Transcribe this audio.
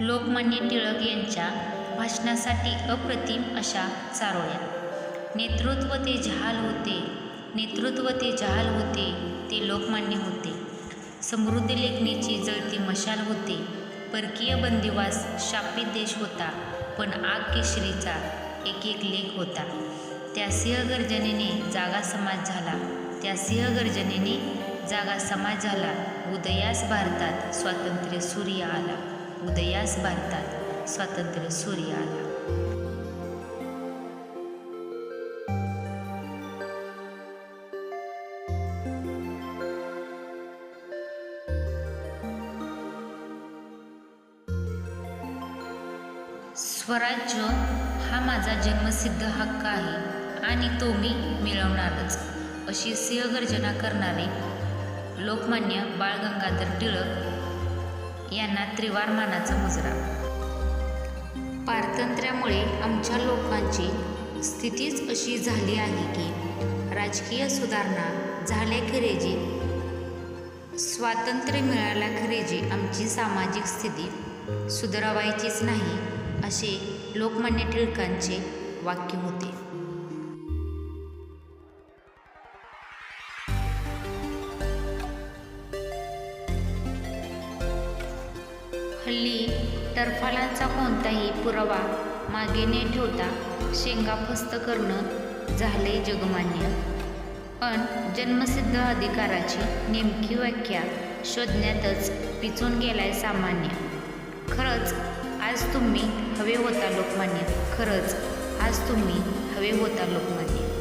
लोकमान्य टिळक यांच्या भाषणासाठी अप्रतिम अशा चारोळ्या. नेतृत्व ते जहाल होते नेतृत्व ते जहाल होते ते लोकमान्य होते. समृद्ध लेखणीची जळती मशाल होते. परकीय बंदिवास शापित देश होता पण आग केशरीचा एक एक लेख होता. त्या सिंहगर्जनेने जागा समाज झाला. त्या सिंहगर्जनेने जागा समाज झाला. उदयास भारतात स्वातंत्र्य सूर्य आला. उदयास भारतात स्वातंत्र्य सूर्य आला स्वराज्य हा माझा जन्मसिद्ध हक्क आहे आणि तो मी मिळवणारच अशी सिंहगर्जना करणारे लोकमान्य बाळ गंगाधर टिळक यांना त्रिवार मानाचा मुजरा. पारतंत्र्यामुळे आमच्या लोकांची स्थितीच अशी झाली आहे की राजकीय सुधारणा झाल्याखेरेजी स्वातंत्र्य मिळाल्याखेरेजी आमची सामाजिक स्थिती सुधारावायचीच नाही असे लोकमान्य टिळकांचे वाक्य होते. हल्ली टरफालांचा कोणताही पुरावा मागे न ठेवता शेंगा फस्त करणं झाले जगमान्य. पण जन्मसिद्ध अधिकाराची नेमकी व्याख्या शोधण्यातच पिचून गेलाय सामान्य. खरंच आज तुम्ही हवे होता लोकमान्य. खरंच आज तुम्ही हवे होता लोकमान्य.